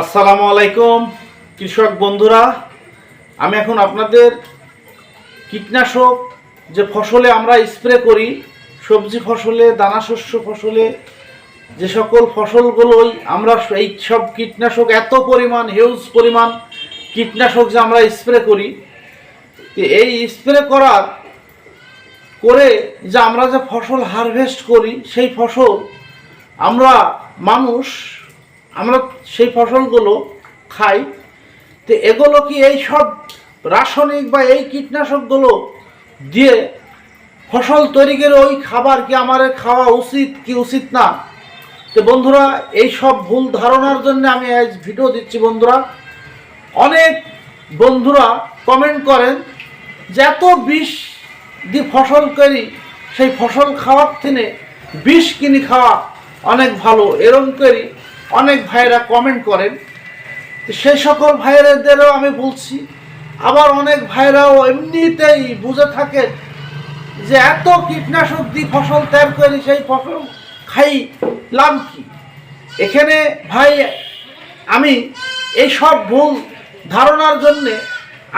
আসসালামু আলাইকুম, কৃষক বন্ধুরা। আমি এখন আপনাদের কীটনাশক যে ফসলে আমরা স্প্রে করি, সবজি ফসলে দানা শস্য ফসলে, যে সকল ফসলগুলোই আমরা এই সব কীটনাশক এত পরিমাণ হিউজ পরিমাণ কীটনাশক যে আমরা স্প্রে করি এই স্প্রে করার করে যে আমরা যে ফসল হারভেস্ট করি, সেই ফসল আমরা মানুষ আমরা সেই ফসলগুলো খাই। তো এগুলো কি এই সব রাসায়নিক বা এই কীটনাশকগুলো দিয়ে ফসল তৈরি করে ওই খাবার কি আমার খাওয়া উচিত কি উচিত না? তো বন্ধুরা, এই সব ভুল ধারণার জন্য আমি আজ ভিডিও দিচ্ছি বন্ধুরা। অনেক বন্ধুরা কমেন্ট করেন যে এত বিষ দিয়ে ফসল করি, সেই ফসল খাওয়ার থেকে বিষ কিনে খাওয়া অনেক ভালো। এরম করি অনেক ভাইয়েরা কমেন্ট করেন। তো সেই সকল ভাইয়েরাদেরও আমি বলছি, আবার অনেক ভাইরাও এমনিতেই বুঝে থাকেন যে এত কীটনাশক দিয়ে ফসল তৈরি করি, সেই ফসল খাই, লাভ কি? এখানে ভাই, আমি এই সব ভুল ধারণার জন্যে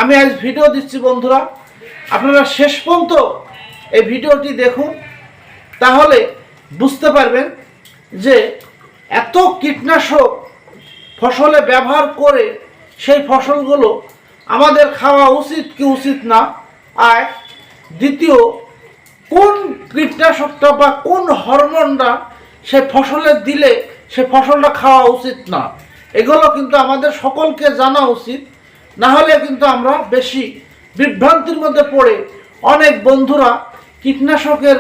আমি আজ ভিডিও দিচ্ছি বন্ধুরা। আপনারা শেষ পর্যন্ত এই ভিডিওটি দেখুন, তাহলে বুঝতে পারবেন যে কীটনাশক ফসলে ব্যবহার করে সেই ফসলগুলো আমাদের খাওয়া উচিত কি উচিত না? আর দ্বিতীয়, কোন কীটনাশকটা বা কোন হরমোনটা সে ফসলে দিলে সে ফসলটা খাওয়া উচিত না? এগুলো কিন্তু আমাদের সকলকে জানা উচিত। না হলে কিন্তু আমরা বেশি বিভ্রান্তির মধ্যে পড়ে অনেক বন্ধুরা কীটনাশকের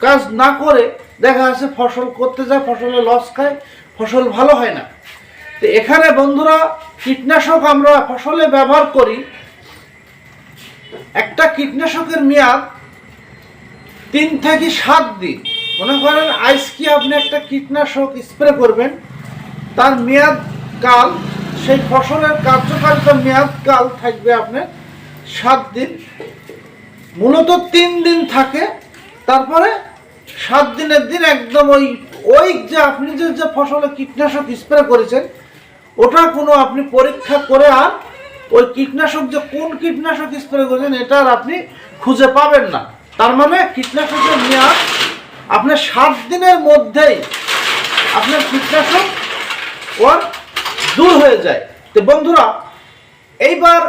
কাজ না করে দেখা যাচ্ছে ফসল করতে যায় ফসলে লস খায়। ফসল ভালো হয় না। তো এখানে বন্ধুরা, কীটনাশক আমরা ফসলে ব্যবহার করি। একটা কীটনাশকের মেয়াদ তিন থেকে সাত দিন। মনে করেন, আজকে আপনি একটা কীটনাশক স্প্রে করবেন, তার মেয়াদ কাল, সেই ফসলের কার্যকারিতা মেয়াদ কাল থাকবে আপনার সাত দিন। মূলত তিন দিন থাকে, তারপরে সাত দিনের দিন একদম ওই ওই যে আপনি যে যে ফসলে কীটনাশক স্প্রে করেছেন, ওটা কোনো আপনি পরীক্ষা করে আর ওই কীটনাশক যে কোন কীটনাশক স্প্রে করেছেন, এটা আর আপনি খুঁজে পাবেন না। তার মানে কীটনাশকের মেয়াদ আপনার সাত দিনের মধ্যেই আপনার কীটনাশক ওর দূর হয়ে যায়। তো বন্ধুরা, এইবার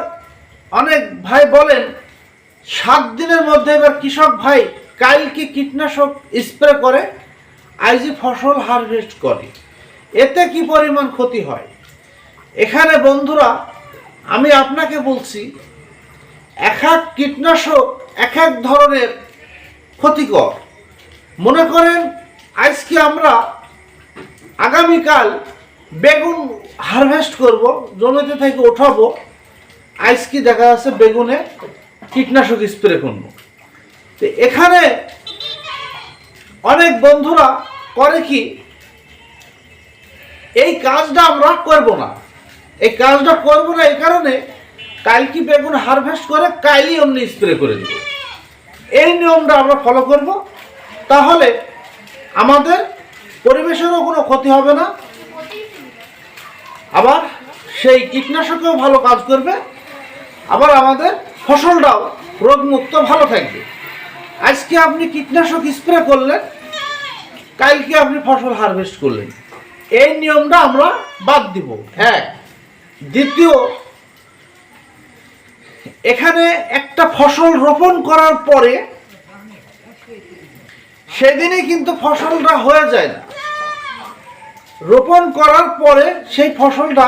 অনেক ভাই বলেন, সাত দিনের মধ্যে এবার কৃষক ভাই কালকে কীটনাশক স্প্রে করে আইজি ফসল হারভেস্ট করে, এতে কি পরিমাণ ক্ষতি হয়? এখানে বন্ধুরা, আমি আপনাকে বলছি, এক এক কীটনাশক এক এক ধরনের ক্ষতিকর। মনে করেন, আজকে আমরা আগামীকাল বেগুন হারভেস্ট করব, জমিতে থেকে উঠাবো আজকে দেখা যাচ্ছে বেগুনে কীটনাশক স্প্রে করব। তো এখানে অনেক বন্ধুরা করে কি, এই কাজটা আমরা করব না। এই কাজটা করব না এই কারণে কালকে বেগুন হারভেস্ট করে কালই অমনি স্প্রে করে দিব। এই নিয়মটা আমরা ফলো করব। তাহলে আমাদের পরিবেশেরও কোনো ক্ষতি হবে না। আবার সেই কীটনাশকেও ভালো কাজ করবে। আবার আমাদের ফসলটাও রোগমুক্ত ভালো থাকবে। আজকে আপনি কীটনাশক স্প্রে করলেন, কালকে আপনি ফসল হারভেস্ট করলেন। এই নিয়মটা আমরা বাদ দিব। এক দ্বিতীয়, এখানে একটা ফসল রোপণ করার পরে সেদিনই কিন্তু ফসলটা হয়ে যায় না। রোপণ করার পরে সেই ফসলটা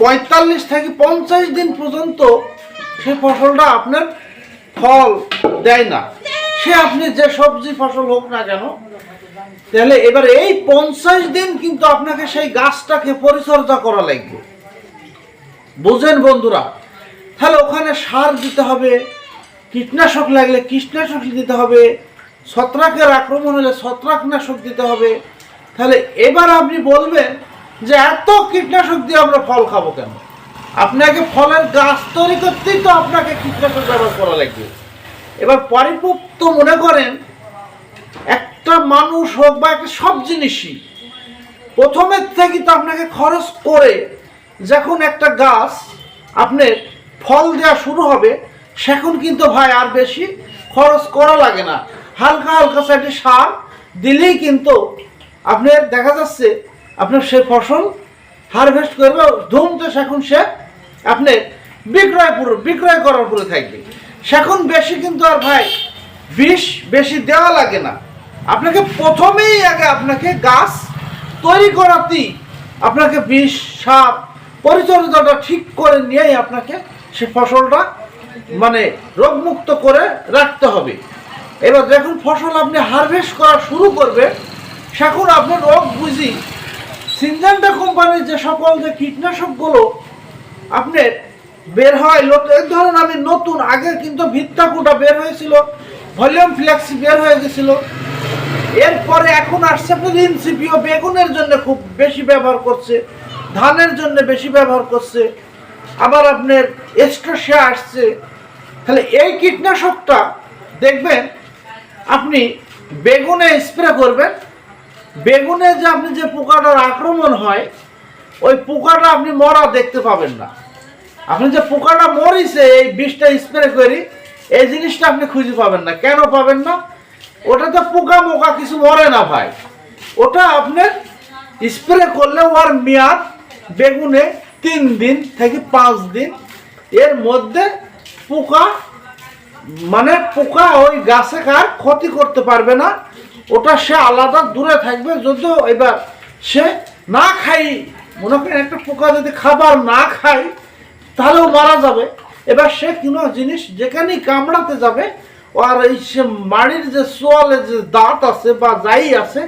পঁয়তাল্লিশ থেকে পঞ্চাশ দিন পর্যন্ত সেই ফসলটা আপনার ফল দেয় না। সে আপনি যে সবজি ফসল হোক না কেন, তাহলে এবার এই পঞ্চাশ দিন কিন্তু আপনাকে সেই গাছটাকে পরিচর্যা করা লাগবে। বুঝেন বন্ধুরা? তাহলে ওখানে সার দিতে হবে, কীটনাশক লাগলে কীটনাশক দিতে হবে, ছত্রাকের আক্রমণ হলে ছত্রাকনাশক দিতে হবে। তাহলে এবার আপনি বলবেন যে এত কীটনাশক দিয়ে আমরা ফল খাব কেন? ফলের গাছ তৈরি করতেই তো আপনাকে কীটনাশক ব্যবহার করা লাগবে। এবার পরিপুক্ত মনে করেন, একটা মানুষ হোক বা একটা সব জিনিসই, প্রথমের থেকে তো আপনাকে খরচ করে যখন একটা গাছ আপনার ফল দেওয়া শুরু হবে, সেখন কিন্তু ভাই আর বেশি খরচ করা লাগে না। হালকা হালকা সাইডে সার দিলেই কিন্তু আপনার দেখা যাচ্ছে আপনার সে ফসল হারভেস্ট করবে ধুমতে সেখন সে আপনি বিক্রয় পুরো বিক্রয় করার পুরো থাকবে সেখন বেশি কিন্তু আর ভাই, বিষ বেশি দেওয়া লাগে না। আপনাকে প্রথমেই আগে আপনাকে গাছ তৈরি করাতেই আপনাকে বিষ সাপ পরিচর্যাটা ঠিক করে নিয়েই আপনাকে সে ফসলটা মানে রোগমুক্ত করে রাখতে হবে। এবার যখন ফসল আপনি হারভেস্ট করা শুরু করবে, সেখন আপনি রোগ বুঝি সিনজেন্টা কোম্পানির যে সকল যে কীটনাশকগুলো আপনার বের হয় ধরুন আমি নতুন, আগে কিন্তু ভিত্তাকুটা বের হয়েছিল, ভলিউম ফ্লেক্সি বের হয়ে গেছিল। এরপরে এখন আসছে আপনার ইনসিপিও বেগুনের জন্য খুব বেশি ব্যবহার করছে, ধানের জন্য বেশি ব্যবহার করছে, আবার আপনার এস্ট্রোসিয়া আসছে। তাহলে এই কীটনাশকটা, দেখবেন, আপনি বেগুনে স্প্রে করবেন, বেগুনে যে আপনি যে পোকাটার আক্রমণ হয় ওই পোকাটা আপনি মরা দেখতে পাবেন না। আপনি যে পোকাটা মরিছে, এই বিষটা স্প্রে করি, এই জিনিসটা আপনি খুঁজে পাবেন না। কেন পাবেন না? ওটা তো পোকা মোকা, কিছু মরে না ভাই। ওটা আপনার স্প্রে করলে ওর মেয়াদ বেগুনে তিন দিন থেকে পাঁচ দিন। এর মধ্যে পোকা মানে পোকা ওই গাছে কার ক্ষতি করতে পারবে না। ওটা সে আলাদা দূরে থাকবে, যদিও এবার সে না খাই মনে করেন একটা পোকা যদি খাবার না খায়, তাহলেও মারা যাবে। এবার সে কোনো জিনিস যেখানেই কামড়াতে যাবে, আর এই সে মাড়ির যে সোয়ালে যে দাঁত আছে বা যাই আছে,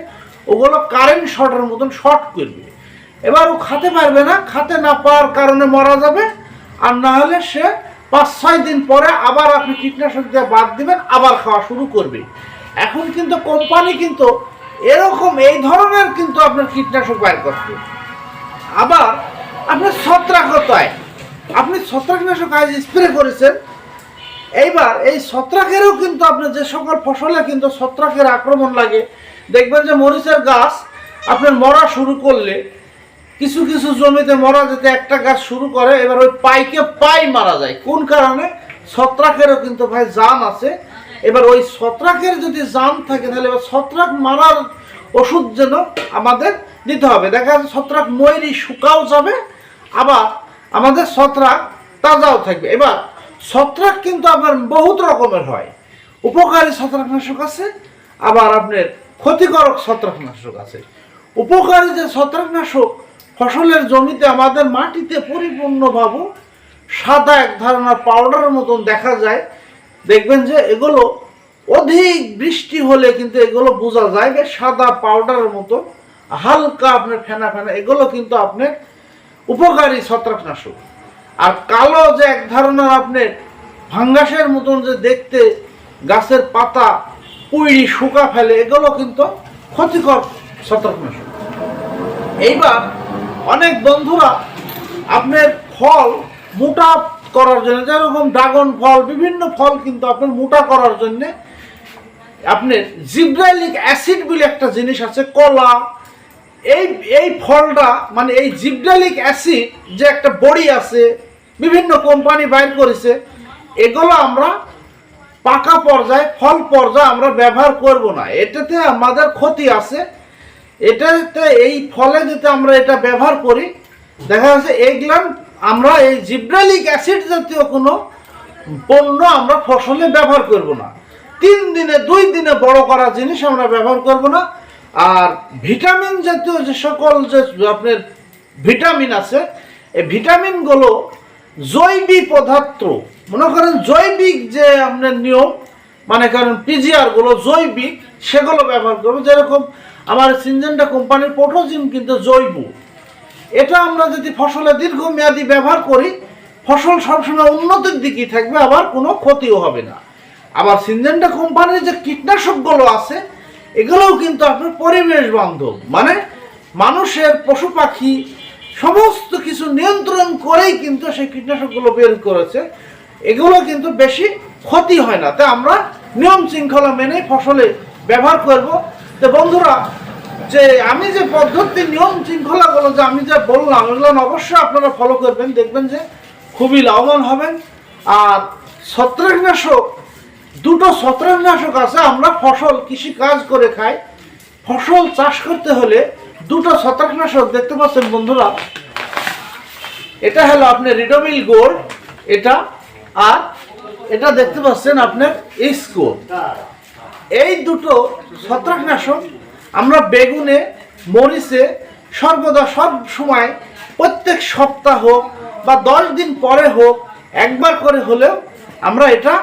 ওগুলো কারেন্ট শর্টের মতন শর্ট করবে। এবার ও খাতে পারবে না, খেতে না পাওয়ার কারণে মারা যাবে। আর না হলে সে পাঁচ ছয় দিন পরে আবার আপনি কীটনাশক দিয়ে বাদ দিবেন, আবার খাওয়া শুরু করবে। এখন কিন্তু কোম্পানি কিন্তু এরকম এই ধরনের কিন্তু আপনার কীটনাশক বাইর করছে। আবার আপনার ছত্রাকতায়, আপনি ছত্রাকনাশক আজ স্প্রে করেছেন, এইবার এই ছত্রাকেরও কিন্তু আপনার যে সকল ফসলে কিন্তু ছত্রাকের আক্রমণ লাগে, দেখবেন যে মরিচের গাছ আপনার মরা শুরু করলে, কিছু কিছু জমিতে মরা যেতে একটা গাছ শুরু করে, এবার ওই পাইকে পাই মারা যায়। কোন কারণে? ছত্রাকেরও কিন্তু ভাই জান আছে। এবার ওই ছত্রাকের যদি জান থাকে, তাহলে এবার ছত্রাক মারার ওষুধ যেন আমাদের দিতে হবে। দেখা যাচ্ছে ছত্রাক ময়ূরী শুকাও যাবে, আবার আমাদের ছত্রাক তাজাও থাকবে। এবার ছত্রাক কিন্তু আবার বহুত রকমের হয়। উপকারী ছত্রাকনাশক আছে, আবার আপনার ক্ষতিকারক ছত্রাকনাশক আছে। উপকারী যে ছত্রাকনাশক ফসলের জমিতে আমাদের মাটিতে পরিপূর্ণভাবে সাদা এক ধরনের পাউডারের মতন দেখা যায়, দেখবেন যে এগুলো অধিক বৃষ্টি হলে কিন্তু এগুলো বোঝা যায় যে সাদা পাউডারের মতো হালকা আপনার ফেনা ফেনা, এগুলো কিন্তু আপনার উপকারী ছত্রাকনাশক। আর কালো যে এক ধরনের আপনার ভাঙ্গাসের মতন যে দেখতে, গাছের পাতা পুইড়ি শুকা ফেলে, এগুলো কিন্তু ক্ষতিকর ছত্রাকনাশক। এইবার অনেক বন্ধুরা আপনার ফল মোটা করার জন্য, যেরকম ড্রাগন ফল, বিভিন্ন ফল কিন্তু আপনার মোটা করার জন্যে আপনার জিব্রাইলিক অ্যাসিড বলে একটা জিনিস আছে, কলা এই এই ফলটা মানে এই জিব্রাইলিক অ্যাসিড যে একটা বড়ি আছে, বিভিন্ন কোম্পানি বাইর করেছে, এগুলো আমরা পাকা পর্যায়ে, ফল পর্যায়ে আমরা ব্যবহার করব না। এটাতে আমাদের ক্ষতি আছে। এটাতে, এই ফলে যদি আমরা এটা ব্যবহার করি, দেখা যাচ্ছে এইগুলান আমরা এই জিব্রালিক অ্যাসিড জাতীয় কোনো পণ্য আমরা ফসলে ব্যবহার করব না। তিন দিনে, দুই দিনে বড় করা জিনিস আমরা ব্যবহার করব না। আর ভিটামিন জাতীয় যে সকল যে আপনার ভিটামিন আছে, এই ভিটামিনগুলো জৈবিক পদার্থ, মনে করেন জৈবিক যে আপনার নিয়ম মানে কারণ পিজিআরগুলো জৈবিক, সেগুলো ব্যবহার করব। যেরকম আমার সিনজেন্টা কোম্পানির পোটোজিন কিন্তু জৈব। এটা আমরা যদি ফসলে দীর্ঘমেয়াদী ব্যবহার করি, ফসল সবসময় উন্নতির দিকেই থাকবে, আবার কোনো ক্ষতিও হবে না। আবার সিনজেন্টা কোম্পানির যে কীটনাশকগুলো আছে এগুলোও কিন্তু আপনার পরিবেশ বান্ধব। মানে মানুষের পশু পাখি সমস্ত কিছু নিয়ন্ত্রণ করেই কিন্তু সেই কীটনাশকগুলো বের করেছে। এগুলো কিন্তু বেশি ক্ষতি হয় না। তাই আমরা নিয়ম শৃঙ্খলা মেনে ফসলে ব্যবহার করব। তো বন্ধুরা, যে আমি যে পদ্ধতি, নিয়ম শৃঙ্খলাগুলো যে আমি যে বললাম, এগুলো অবশ্যই আপনারা ফলো করবেন। দেখবেন যে খুবই লাভবান হবেন। আর ছত্রাকনাশক দুটো ছত্রাকনাশক আছে, আমরা ফসল কৃষি কাজ করে খাই। ফসল চাষ করতে হলে দুটো ছত্রাকনাশক দেখতে পাচ্ছেন বন্ধুরা। এটা হলো আপনার রিডোমিল গোল্ড এটা আর এটা দেখতে পাচ্ছেন আপনার ইস্কো। এই দুটো ছত্রাকনাশক আমরা বেগুনে, মরিচে সর্বদা সব সময় প্রত্যেক সপ্তাহ বা দশ দিন পরে হোক, একবার করে হলেও আমরা এটা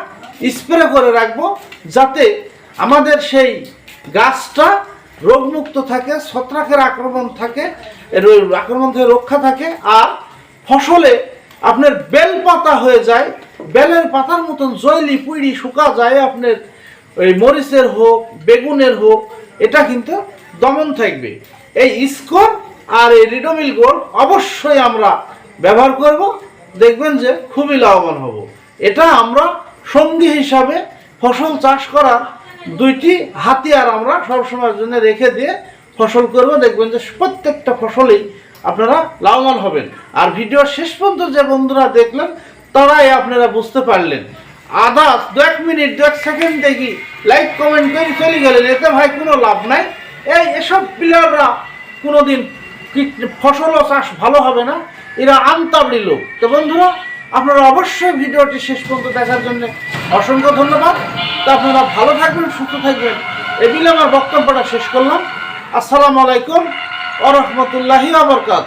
স্প্রে করে রাখব যাতে আমাদের সেই গাছটা রোগমুক্ত থাকে, ছত্রাকের আক্রমণ থাকে আক্রমণ থেকে রক্ষা থাকে আর ফসলে আপনার বেল পাতা হয়ে যায়, বেলের পাতার মতন জয়লি পুইড়ি শুকা যায় আপনার ওই মরিচের হোক, বেগুনের হোক, এটা কিন্তু দমন থাকবে। এই স্কোর আর এই রিডোমিল গোল্ড অবশ্যই আমরা ব্যবহার করব, দেখবেন যে খুবই লাভবান হব। এটা আমরা সঙ্গী হিসাবে ফসল চাষ করার দুইটি হাতিয়ার আমরা সবসময়ের জন্য রেখে দিয়ে ফসল করব। দেখবেন যে প্রত্যেকটা ফসলেই আপনারা লাভবান হবেন। আর ভিডিও শেষ পর্যন্ত যে বন্ধুরা দেখলেন, তারাই আপনারা বুঝতে পারলেন। আধা, দু এক মিনিট, দু এক সেকেন্ড দেখি, লাইক, কমেন্ট করে চলে গেলেন। এতে ভাই কোনো লাভ নাই। এই এসব প্লেয়াররা কোনো দিন ফসলও চাষ ভালো হবে না, এরা আমতাবড়ি লোক। তো বন্ধুরা আপনারা অবশ্যই ভিডিওটি শেষ পর্যন্ত দেখার জন্য অসংখ্য ধন্যবাদ। তো আপনারা ভালো থাকবেন, সুস্থ থাকবেন এ বিলে আমার বক্তব্যটা শেষ করলাম। আসসালামু আলাইকুম ওরহমতুল্লাহি রহমতুল্লাহি আবরকাত